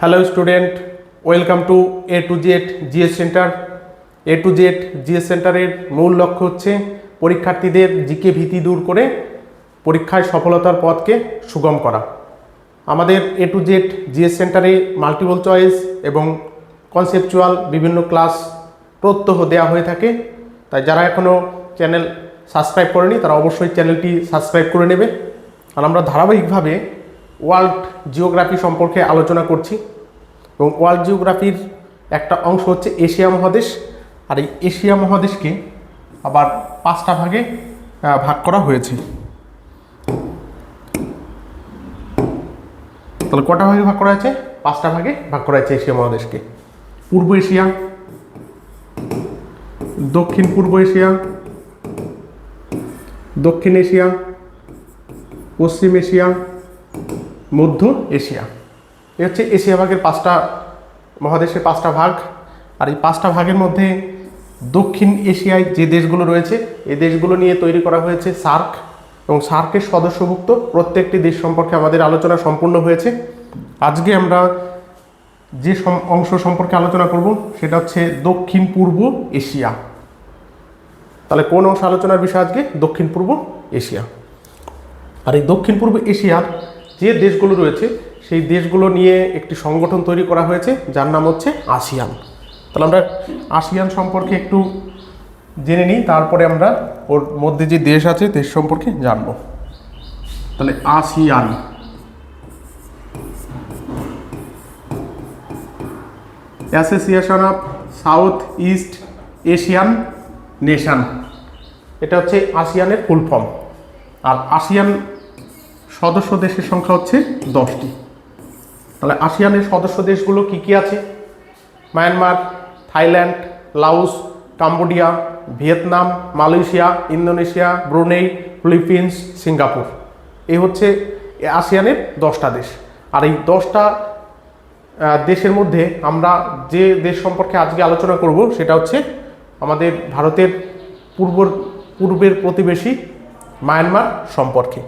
Hello student welcome to A to Z GS centre A to Z GS সেন্টারের মূল লক্ষ্য হচ্ছে পরীক্ষার্থীদের জিকে ভীতি দূর করে পরীক্ষায় সফলতার পথকে সুগম করা। আমাদের এ টু জেড জিএস সেন্টারে মাল্টিপল চয়েস এবং কনসেপচুয়াল বিভিন্ন ক্লাস প্রত্যহ দেওয়া হয়ে থাকে। তাই যারা এখনও চ্যানেল সাবস্ক্রাইব করেনি, তারা অবশ্যই চ্যানেলটি সাবস্ক্রাইব করে নেবে। আর আমরা ধারাবাহিকভাবে ওয়ার্ল্ড জিওগ্রাফি সম্পর্কে আলোচনা করছি এবং ওয়ার্ল্ড জিওগ্রাফির একটা অংশ হচ্ছে এশিয়া মহাদেশ, আর এই এশিয়া মহাদেশকে আবার পাঁচটা ভাগে ভাগ করা হয়েছে। তাহলে কটা ভাগে ভাগ করা হয়েছে? পাঁচটা ভাগে ভাগ করা হয়েছে এশিয়া মহাদেশকে। পূর্ব এশিয়া, দক্ষিণ পূর্ব এশিয়া, দক্ষিণ এশিয়া, পশ্চিম এশিয়া মধ্য এশিয়া। এ হচ্ছে এশিয়া ভাগের পাঁচটা মহাদেশের পাঁচটা ভাগ। আর এই পাঁচটা ভাগের মধ্যে দক্ষিণ এশিয়ায় যে দেশগুলো রয়েছে এই দেশগুলো নিয়ে তৈরি করা হয়েছে সার্ক। এবং সার্কের সদস্যভুক্ত প্রত্যেকটি দেশ সম্পর্কে আমাদের আলোচনা সম্পূর্ণ হয়েছে। আজকে আমরা যে অংশ সম্পর্কে আলোচনা করব, সেটা হচ্ছে দক্ষিণ পূর্ব এশিয়া। তাহলে কোন অংশ আলোচনার বিষয় আজকে? দক্ষিণ পূর্ব এশিয়া। আর এই দক্ষিণ পূর্ব এশিয়ার যে দেশগুলো রয়েছে, সেই দেশগুলো নিয়ে একটি সংগঠন তৈরি করা হয়েছে, যার নাম হচ্ছে আসিয়ান। তাহলে আমরা আসিয়ান সম্পর্কে একটু জেনে নিই, তারপরে আমরা ওর মধ্যে যে দেশ আছে, দেশ সম্পর্কে জানব। তাহলে ASEAN. Association of south east Asian nation এটা হচ্ছে আসিয়ানের ফুল ফর্ম। আর আসিয়ান সদস্য দেশের সংখ্যা হচ্ছে দশটি। তাহলে আসিয়ানের সদস্য দেশগুলো কি কি আছে? Myanmar, Thailand Laos Cambodia, Vietnam, Malaysia, Indonesia, Brunei, Philippines, Singapore. এই হচ্ছে আসিয়ানের দশটা দেশ। আর এই দশটা দেশের মধ্যে আমরা যে দেশ সম্পর্কে আজকে আলোচনা করব, সেটা হচ্ছে আমাদের ভারতের পূর্ব পূর্বের প্রতিবেশী মায়ানমার সম্পর্কে।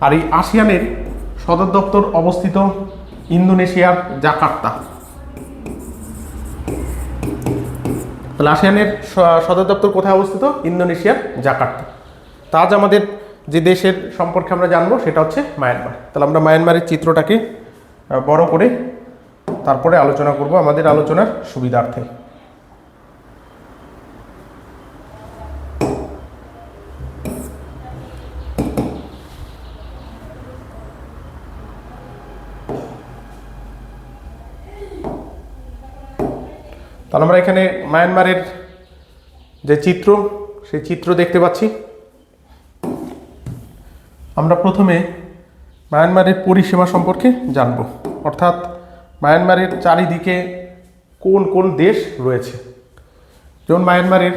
আর এই আসিয়ানের সদর দপ্তর অবস্থিত ইন্দোনেশিয়ার জাকার্তা। তাহলে আসিয়ানের সদর দপ্তর কোথায় অবস্থিত? ইন্দোনেশিয়ার জাকার্তা। তা আজ আমাদের যে দেশের সম্পর্কে আমরা জানব সেটা হচ্ছে মায়ানমার। তাহলে আমরা মায়ানমারের চিত্রটাকে বড় করে তারপরে আলোচনা করব আমাদের আলোচনার সুবিধার্থে। তাহলে আমরা এখানে মায়ানমারের যে চিত্র, সেই চিত্র দেখতে পাচ্ছি। আমরা প্রথমে মায়ানমারের পরিসীমা সম্পর্কে জানব। অর্থাৎ মায়ানমারের চারিদিকে কোন কোন দেশ রয়েছে? যেমন মায়ানমারের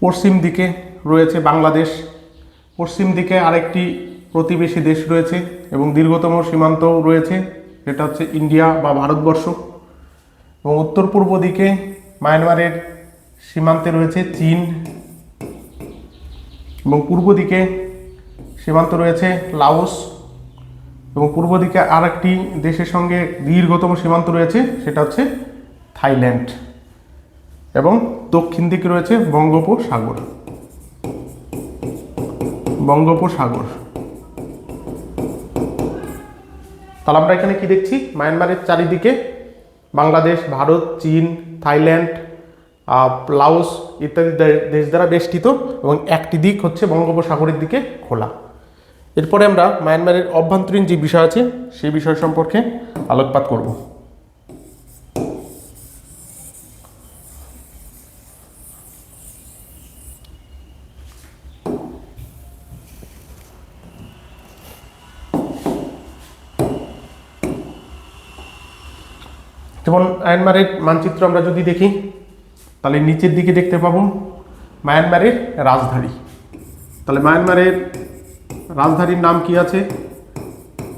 পশ্চিম দিকে রয়েছে বাংলাদেশ, পশ্চিম দিকে আরেকটি প্রতিবেশী দেশ রয়েছে এবং দীর্ঘতম সীমান্তও রয়েছে, যেটা হচ্ছে ইন্ডিয়া বা ভারতবর্ষ। এবং উত্তর পূর্ব দিকে মায়ানমারের সীমান্তে রয়েছে চীন এবং পূর্ব দিকে সীমান্ত রয়েছে লাওস এবং পূর্ব দিকে আর একটি দেশের সঙ্গে দীর্ঘতম সীমান্ত রয়েছে, সেটা হচ্ছে থাইল্যান্ড এবং দক্ষিণ দিকে রয়েছে বঙ্গোপসাগর। বঙ্গোপসাগর। তাহলে আমরা এখানে কি দেখছি? মায়ানমারের চারিদিকে বাংলাদেশ, ভারত, চীন, থাইল্যান্ড লাওস ইত্যাদি দেশ দ্বারা বেষ্টিত এবং একটি দিক হচ্ছে বঙ্গোপসাগরের দিকে খোলা। এরপরে আমরা মায়ানমারের অভ্যন্তরীণ যে বিষয় আছে সেই বিষয় সম্পর্কে আলোকপাত করব। যেমন মায়ানমারের মানচিত্র আমরা যদি দেখি, তাহলে নিচের দিকে দেখতে পাবো মায়ানমারের রাজধানী। তাহলে মায়ানমারের রাজধানীর নাম কি আছে?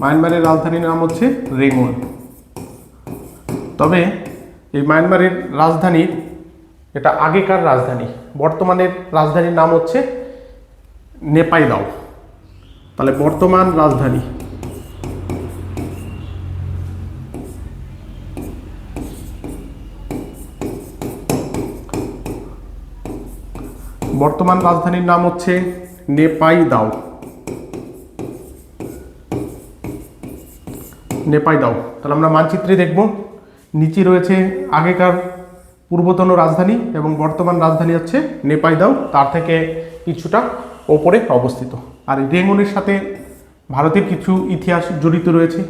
মায়ানমারের রাজধানীর নাম হচ্ছে রেঙ্গন তবে এই মায়ানমারের রাজধানীর এটা আগেকার রাজধানী, বর্তমানের রাজধানীর নাম হচ্ছে নেপাইদাও তাহলে বর্তমান রাজধানী বর্তমান রাজধানীর নাম হচ্ছে নেপাই দাও নেপাই দাও তাহলে আমরা মানচিত্রে দেখব, নিচে রয়েছে আগেকার পূর্বতন রাজধানী এবং বর্তমান রাজধানী হচ্ছে নেপাই দাও তার থেকে কিছুটা ওপরে অবস্থিত। আর রেঙ্গুনের সাথে ভারতের কিছু ইতিহাস জড়িত রয়েছে।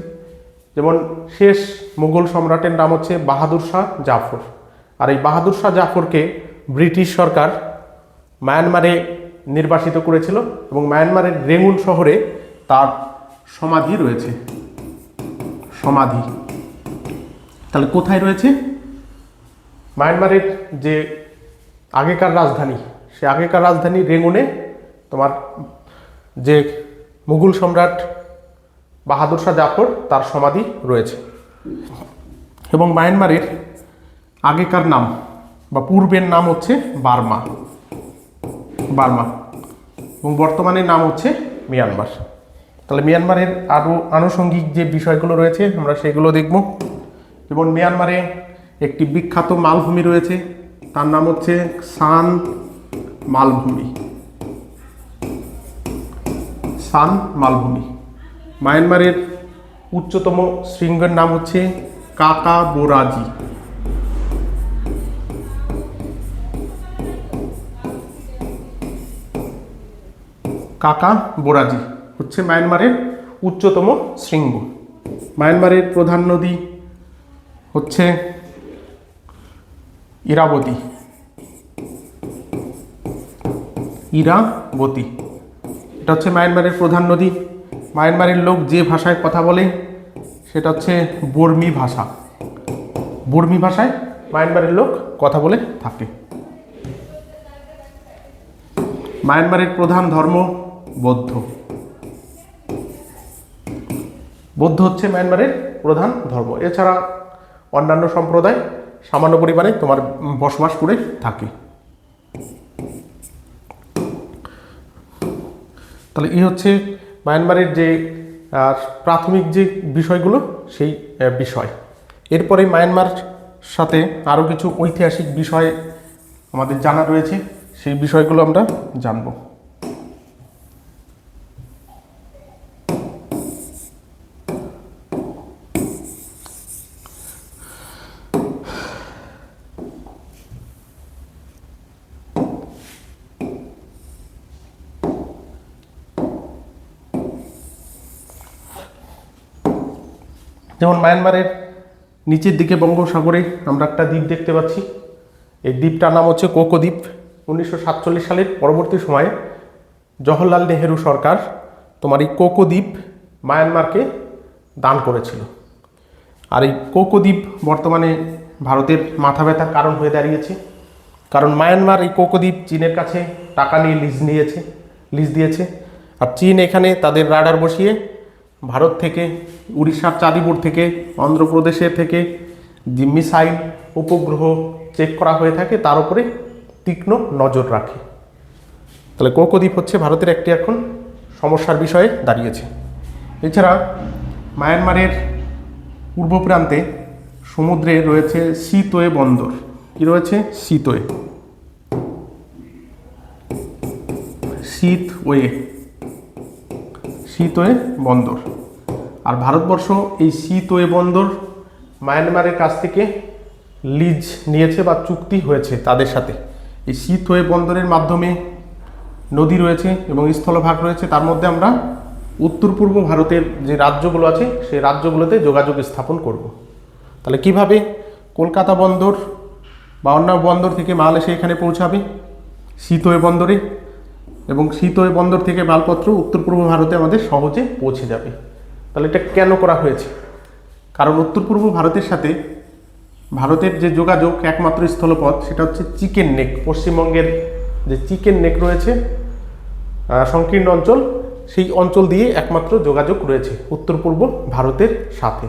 যেমন শেষ মুঘল সম্রাটের নাম হচ্ছে বাহাদুর শাহ জাফর। আর এই বাহাদুর শাহ জাফরকে ব্রিটিশ সরকার মায়ানমারে নির্বাসিত করেছিল এবং মায়ানমারের রেঙ্গুন শহরে তার সমাধি রয়েছে। সমাধি। তাহলে কোথায় রয়েছে? মায়ানমারের যে আগেকার রাজধানী, সে আগেকার রাজধানী রেঙ্গুনে তোমার যে মুঘল সম্রাট বাহাদুর শাহ জাফর, তার সমাধি রয়েছে। এবং মায়ানমারের আগেকার নাম বা পূর্বের নাম হচ্ছে বার্মা। বার্মা। এবং বর্তমানে নাম হচ্ছে মিয়ানমার। তাহলে মিয়ানমারের আরও আনুষঙ্গিক যে বিষয়গুলো রয়েছে, আমরা সেগুলো দেখব। যেমন মিয়ানমারে একটি বিখ্যাত মালভূমি রয়েছে, তার নাম হচ্ছে সান মালভূমি। সান মালভূমি। মায়ানমারের উচ্চতম শৃঙ্গের নাম হচ্ছে কাকা বোরাজি কাকা বোরাজি হচ্ছে মায়ানমারের উচ্চতম শৃঙ্গ। মায়ানমারের প্রধান নদী হচ্ছে ইরাবতী। ইরাবতী। এটা হচ্ছে মায়ানমারের প্রধান নদী। মায়ানমারের লোক যে ভাষায় কথা বলে, সেটা হচ্ছে বর্মি ভাষা। বর্মি ভাষায় মায়ানমারের লোক কথা বলে থাকে। মায়ানমারের প্রধান ধর্ম বৌদ্ধ। বৌদ্ধ হচ্ছে মায়ানমারের প্রধান ধর্ম। এছাড়া অন্যান্য সম্প্রদায় সামান্য পরিমাণে তোমার বসবাস করে থাকে। তাহলে এই হচ্ছে মায়ানমারের যে প্রাথমিক যে বিষয়গুলো, সেই বিষয়। এরপরে মায়ানমার সাথে আরও কিছু ঐতিহাসিক বিষয় আমাদের জানা রয়েছে, সেই বিষয়গুলো আমরা জানব। যেমন মায়ানমারের নিচের দিকে বঙ্গোপসাগরে আমরা একটা দ্বীপ দেখতে পাচ্ছি। এই দ্বীপটার নাম হচ্ছে কোকো দ্বীপ। উনিশশো সাতচল্লিশ সালের পরবর্তী সময়ে জওহরলাল নেহেরু সরকার তোমার এই কোকো দ্বীপ মায়ানমারকে দান করেছিল। আর এই কোকো দ্বীপ বর্তমানে ভারতের মাথা ব্যথার কারণ হয়ে দাঁড়িয়েছে। কারণ মায়ানমার এই কোকো দ্বীপ চীনের কাছে টাকা নিয়ে লিজ নিয়েছে লিজ দিয়েছে। আর চীন এখানে তাদের রাডার বসিয়ে ভারত থেকে, উড়িষ্যার চাঁদিপুর থেকে, অন্ধ্রপ্রদেশের থেকে যে মিসাইল উপগ্রহ চেক করা হয়ে থাকে, তার উপরে তীক্ষ্ণ নজর রাখে। তাহলে কোকদ্বীপ হচ্ছে ভারতের একটি এখন সমস্যার বিষয়ে দাঁড়িয়েছে। এছাড়া মায়ানমারের পূর্ব প্রান্তে সমুদ্রে রয়েছে সিতোয়ে বন্দর। কি রয়েছে? সিতোয়ে। শীতওয়ে শীতওয়ে বন্দর। আর ভারতবর্ষ এই শীতওয়ে বন্দর মায়ানমারের কাছ থেকে লিজ নিয়েছে বা চুক্তি হয়েছে তাদের সাথে। এই শীতওয়ে বন্দরের মাধ্যমে নদী রয়েছে এবং স্থলভাগ রয়েছে। তার মধ্যে আমরা উত্তর পূর্ব ভারতের যে রাজ্যগুলো আছে, সেই রাজ্যগুলোতে যোগাযোগ স্থাপন করব। তাহলে কীভাবে কলকাতা বন্দর বা অন্য বন্দর থেকে মাল এসে এখানে পৌঁছাবে? শীতওয়ে বন্দরে এবং শীতওয়ে বন্দর থেকে মালপত্র উত্তর পূর্ব ভারতে আমাদের সহজে পৌঁছে যাবে। তাহলে এটা কেন করা হয়েছে? কারণ উত্তর পূর্ব ভারতের সাথে ভারতের যে যোগাযোগ একমাত্র স্থলপথ, সেটা হচ্ছে চিকেন নেক। পশ্চিমবঙ্গের যে চিকেন নেক রয়েছে সংকীর্ণ অঞ্চল, সেই অঞ্চল দিয়ে একমাত্র যোগাযোগ রয়েছে উত্তর পূর্ব ভারতের সাথে।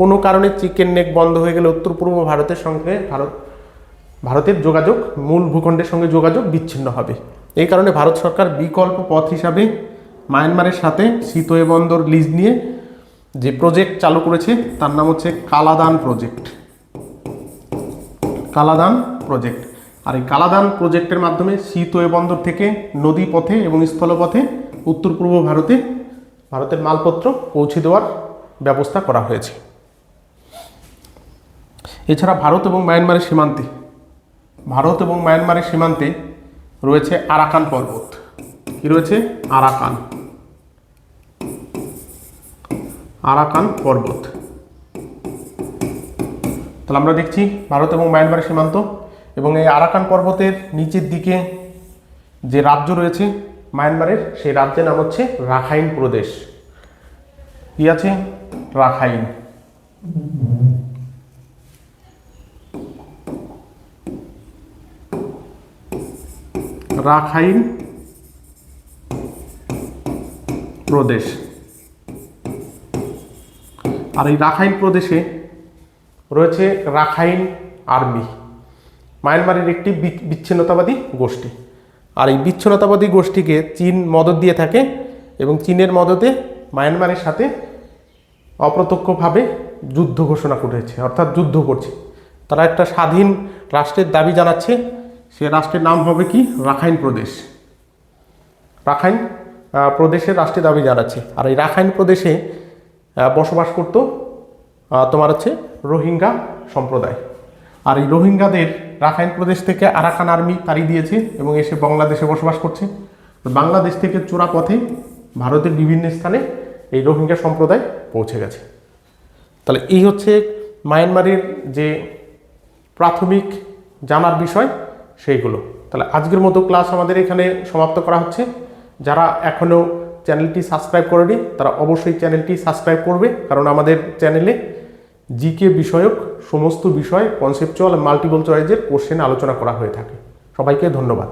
কোনো কারণে চিকেন নেক বন্ধ হয়ে গেলে উত্তর পূর্ব ভারতের সঙ্গে ভারত, ভারতের যোগাযোগ, মূল ভূখণ্ডের সঙ্গে যোগাযোগ বিচ্ছিন্ন হবে। এই কারণে ভারত সরকার বিকল্প পথ হিসাবে মায়ানমারের সাথে শীতোয়ে বন্দর লিজ নিয়ে যে প্রজেক্ট চালু করেছে, তার নাম হচ্ছে কালাদান প্রজেক্ট কালাদান প্রজেক্ট আর এই কালাদান প্রজেক্টের মাধ্যমে শীতওয়ে বন্দর থেকে নদী পথে এবং স্থলপথে উত্তর পূর্ব ভারতে ভারতের মালপত্র পৌঁছে দেওয়ার ব্যবস্থা করা হয়েছে। এছাড়া ভারত এবং মায়ানমারের সীমান্তে, ভারত এবং মায়ানমারের সীমান্তে রয়েছে আরাকান পর্বত। কি রয়েছে? আরাকান। আরাকান পর্বত। তাহলে আমরা দেখছি ভারত এবং মায়ানমারের সীমান্ত এবং এই আরাকান পর্বতের নিচের দিকে যে রাজ্য রয়েছে মায়ানমারের, সেই রাজ্যের নাম হচ্ছে রাখাইন প্রদেশ। কি আছে? রাখাইন। রাখাইন প্রদেশ। আর এই রাখাইন প্রদেশে রয়েছে রাখাইন আর্মি। মায়ানমারের একটি বিচ্ছিন্নতাবাদী গোষ্ঠী। আর এই বিচ্ছিন্নতাবাদী গোষ্ঠীকে চীন মদত দিয়ে থাকে এবং চীনের মদতে মায়ানমারের সাথে অপ্রত্যক্ষভাবে যুদ্ধ ঘোষণা করেছে, অর্থাৎ যুদ্ধ করছে। তারা একটা স্বাধীন রাষ্ট্রের দাবি জানাচ্ছে সে রাষ্ট্রের নাম হবে কি? রাখাইন প্রদেশ। রাখাইন প্রদেশের রাষ্ট্রের দাবি জানাচ্ছে আর এই রাখাইন প্রদেশে বসবাস করত তোমার হচ্ছে রোহিঙ্গা সম্প্রদায়। আর এই রোহিঙ্গাদের রাখাইন প্রদেশ থেকে আরাকান আর্মি তাড়ি দিয়েছে এবং এসে বাংলাদেশে বসবাস করছে। বাংলাদেশ থেকে চোরা পথে ভারতের বিভিন্ন স্থানে এই রোহিঙ্গা সম্প্রদায় পৌঁছে গেছে। তাহলে এই হচ্ছে মায়ানমারের যে প্রাথমিক জানার বিষয়। সেইগুলো তাহলে আজকের মতো ক্লাস আমাদের এখানে সমাপ্ত করা হচ্ছে। যারা এখনও চ্যানেলটি সাবস্ক্রাইব করেনি, তারা অবশ্যই চ্যানেলটি সাবস্ক্রাইব করবে, কারণ আমাদের চ্যানেলে জিকে বিষয়ক সমস্ত বিষয় কনসেপচুয়াল মাল্টিপল চয়েজের কোশ্চেন আলোচনা করা হয়ে থাকে। সবাইকে ধন্যবাদ।